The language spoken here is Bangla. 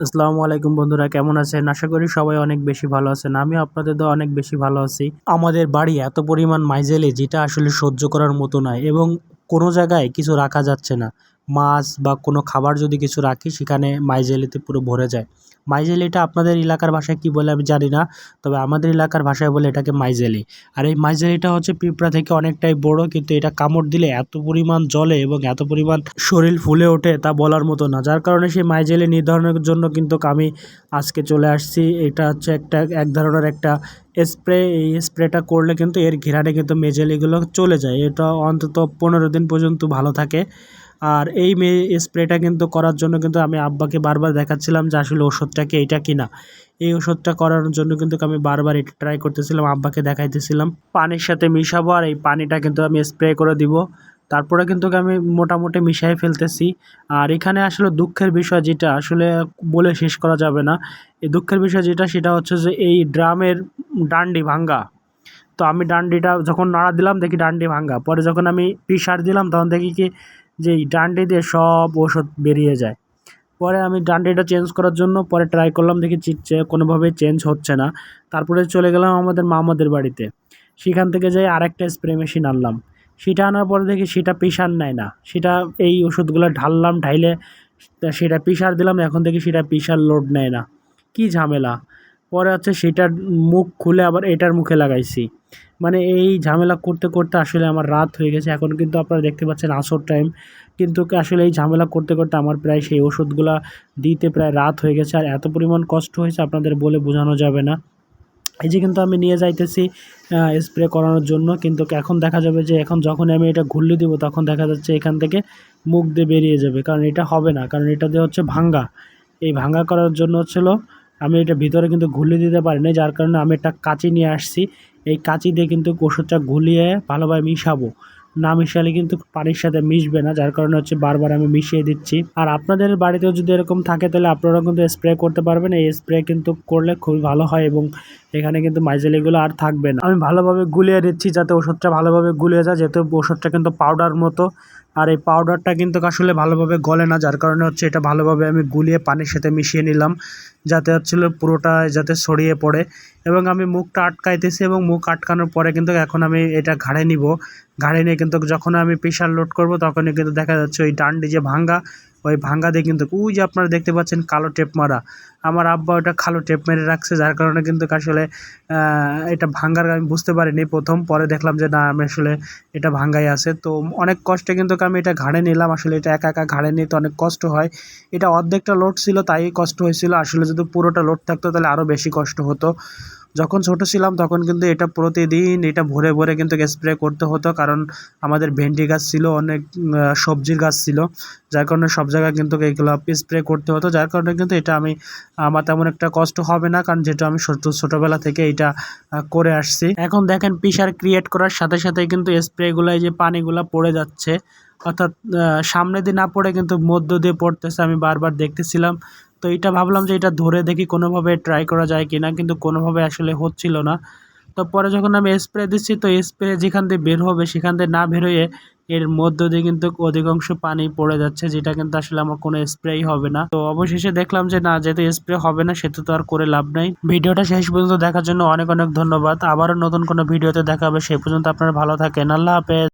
আসসালামু আলাইকুম বন্ধুরা, কেমন আছেন? আশা করি সবাই অনেক বেশি ভালো আছেন। আমি আপনাদের তো অনেক বেশি ভালো আছি। আমাদের বাড়ি এত পরিমাণ মাইজেলে, যেটা আসলে সহ্য করার মতো নয় এবং কোনো জায়গায় কিছু রাখা যাচ্ছে না। মাছ বা কোনো খাবার যদি কিছু রাখি, সেখানে মাইজেলিতে পুরো ভরে যায়। মাইজেলিটা আপনাদের এলাকার ভাষায় কি বলে আমি জানি না, তবে আমাদের এলাকার ভাষায় বলে এটাকে মাইজেলি। আর এই মাইজেলিটা হচ্ছে পিঁপড়া থেকে অনেকটাই বড়, কিন্তু এটা কামড় দিলে এত পরিমাণ জলে এবং এত পরিমাণ শরীর ফুলে ওঠে তা বলার মতো না। যার কারণে সেই মাইজেলি নির্ধারণের জন্য কিন্তু আমি আজকে চলে আসছি। এটা হচ্ছে একটা, এক ধরনের একটা স্প্রে। এই স্প্রেটা করলে কিন্তু এর ঘেরানে কিন্তু মেজেলিগুলো চলে যায়। এটা অন্তত পনেরো দিন পর্যন্ত ভালো থাকে। আর এই মে স্প্রেটা কিন্তু করার জন্য কিন্তু আমি আব্বাকে বারবার দেখাচ্ছিলাম যে আসলে ওষুধটা কি এইটা কিনা এই ওষুধটা করার জন্য কিন্তু আমি বারবার এটা ট্রাই করতেছিলাম, আব্বাকে দেখাইতেছিলাম। পানির সাথে মিশাবো আর এই পানিটা কিন্তু আমি স্প্রে করে দিব। তারপরে কিন্তু আমি মোটামুটি মিশাই ফেলতেছি। আর এখানে আসলে দুঃখের বিষয় যেটা, আসলে বলে শেষ করা যাবে না। এই দুঃখের বিষয় যেটা, সেটা হচ্ছে যে এই ড্রামের ডান্ডি ভাঙ্গা। তো আমি ডান্ডিটা যখন নাড়া দিলাম, দেখি ডান্ডি ভাঙ্গা। পরে যখন আমি পিসার দিলাম, তখন দেখি কি যে এই ডান্ডি দিয়ে সব ওষুধ বেরিয়ে যায়। পরে আমি ডান্ডিটা চেঞ্জ করার জন্য পরে ট্রাই করলাম, দেখি কোনোভাবেই চেঞ্জ হচ্ছে না। তারপরে চলে গেলাম আমাদের মামাদের বাড়িতে। সেখান থেকে যাই আরেকটা স্প্রে মেশিন আনলাম। সেটা আনার পরে দেখি সেটা প্রেশার নেয় না। সেটা এই ওষুধগুলো ঢাললাম, ঢাইলে সেটা প্রেশার দিলাম, এখন দেখি সেটা প্রেশার লোড নেয় না। কি ঝামেলা? পরে হচ্ছে সেটার মুখ খুলে আবার এটার মুখে লাগাইছি। মানে এই ঝামেলা করতে করতে আসলে আমার রাত হয়ে গেছে। এখন কিন্তু আপনারা দেখতে পাচ্ছেন আসর টাইম কিন্তু আসলে এই ঝামেলা করতে করতে আমার প্রায় সেই ওষুধগুলো দিতে প্রায় রাত হয়ে গেছে। আর এত পরিমাণ কষ্ট হয়েছে আপনাদের বলে বোঝানো যাবে না। এই যে কিন্তু আমি নিয়ে যাইতেছি স্প্রে করানোর জন্য। কিন্তু এখন দেখা যাবে যে এখন যখন আমি এটা ঘুরলে দিব, তখন দেখা যাচ্ছে এখান থেকে মুখ দিয়ে বেরিয়ে যাবে। কারণ এটা হবে না। কারণ এটা দিয়ে হচ্ছে ভাঙ্গা। এই ভাঙ্গা করার জন্য হচ্ছিল আমি এটা ভিতরে কিন্তু ঘুরলে দিতে পারি পারিনি, যার কারণে আমি একটা কাঁচি নিয়ে আসছি। এই কাঁচি দিয়ে কিন্তু ওষুধটা ঘুলিয়ে ভালোভাবে মিশাবো। না মিশালে কিন্তু পানির সাথে মিশবে না, যার কারণে হচ্ছে বারবার আমি মিশিয়ে দিচ্ছি। আর আপনাদের বাড়িতেও যদি এরকম থাকে, তাহলে আপনারা কিন্তু স্প্রে করতে পারবেন। এই স্প্রে কিন্তু করলে খুবই ভালো হয় এবং এখানে কিন্তু মাইজেলিগুলো আর থাকবে না। আমি ভালোভাবে গুলিয়ে দিচ্ছি যাতে ওষুধটা ভালোভাবে গুলিয়ে যায়, যেহেতু ওষুধটা কিন্তু পাউডার মতো। আর এই পাউডারটা কিন্তু আসলে ভালোভাবে গলে না, যার কারণে হচ্ছে এটা ভালোভাবে আমি গুলিয়ে পানির সাথে মিশিয়ে নিলাম, যাতে হচ্ছিল পুরোটা যাতে ছড়িয়ে পড়ে। এবং আমি মুখটা আটকাইতেছি এবং মুখ আটকানোর পরে কিন্তু এখন আমি এটা ঘাড়ে নিব। ঘাড়ে নিয়ে কিন্তু যখন আমি প্রেশার লোড করব, তখনই কিন্তু দেখা যাচ্ছে ওই ডান্ডি যে ভাঙ্গা ওই ভাঙ্গা দিয়ে কিন্তু, ওই যে আপনারা দেখতে পাচ্ছেন কালো টেপ মারা। আমার আব্বা ওটা কালো টেপ মেরে রাখছে, যার কারণে কিন্তু আসলে এটা ভাঙ্গার আমি বুঝতে পারিনি প্রথম, পরে দেখলাম যে না, আমি আসলে এটা ভাঙ্গাই আছে। তো অনেক কষ্টে কিন্তু আমি এটা ঘাড়ে নিলাম, আসলে এটা একা একা ঘাড়ে নিতে অনেক কষ্ট হয়। এটা অর্ধেকটা লোড ছিল, তাই কষ্ট হয়েছিল। আসলে যদি পুরোটা লোড থাকতো, তাহলে আরও বেশি কষ্ট হতো। যখন ছোটো ছিলাম তখন কিন্তু এটা প্রতিদিন এটা ভরে ভরে কিন্তু স্প্রে করতে হতো। কারণ আমাদের ভেন্ডি গাছ ছিল, অনেক সবজির গাছ ছিল। যার কারণে সব জায়গায় কিন্তু এগুলো স্প্রে করতে হতো। যার কারণে কিন্তু এটা আমি, আমার তেমন একটা কষ্ট হবে না। কারণ যেটা আমি ছোটো, ছোটোবেলা থেকে এটা করে আসছি। এখন দেখেন প্রেশার ক্রিয়েট করার সাথে সাথে কিন্তু স্প্রেগুলো যে পানিগুলো পড়ে যাচ্ছে, অর্থাৎ সামনে দিয়ে না পড়ে কিন্তু মধ্য দিয়ে পড়তেছে। আমি বারবার দেখতেছিলাম। তো এটা ভাবলাম যে এটা ধরে দেখি কোনোভাবে ট্রাই করা যায় কি না কিন্তু কোনোভাবে আসলে হচ্ছিল না। তো পরে যখন আমি স্প্রে দিচ্ছি, তো স্প্রে যেখান দিয়ে বের হবে সেখান দিয়ে না বেরোয় এর মধ্য দিয়ে কিন্তু অধিকাংশ পানি পড়ে যাচ্ছে, যেটা কিন্তু আসলে আমার কোনো স্প্রেই হবে না। তো অবশেষে দেখলাম যে না, যেহেতু স্প্রে হবে না, সেহেতু তো আর করে লাভ নাই। ভিডিওটা শেষ পর্যন্ত দেখার জন্য অনেক অনেক ধন্যবাদ। আবারও নতুন কোনো ভিডিওতে দেখাবে সেই পর্যন্ত আপনারা ভালো থাকেন। আল্লাহ হাফেজ।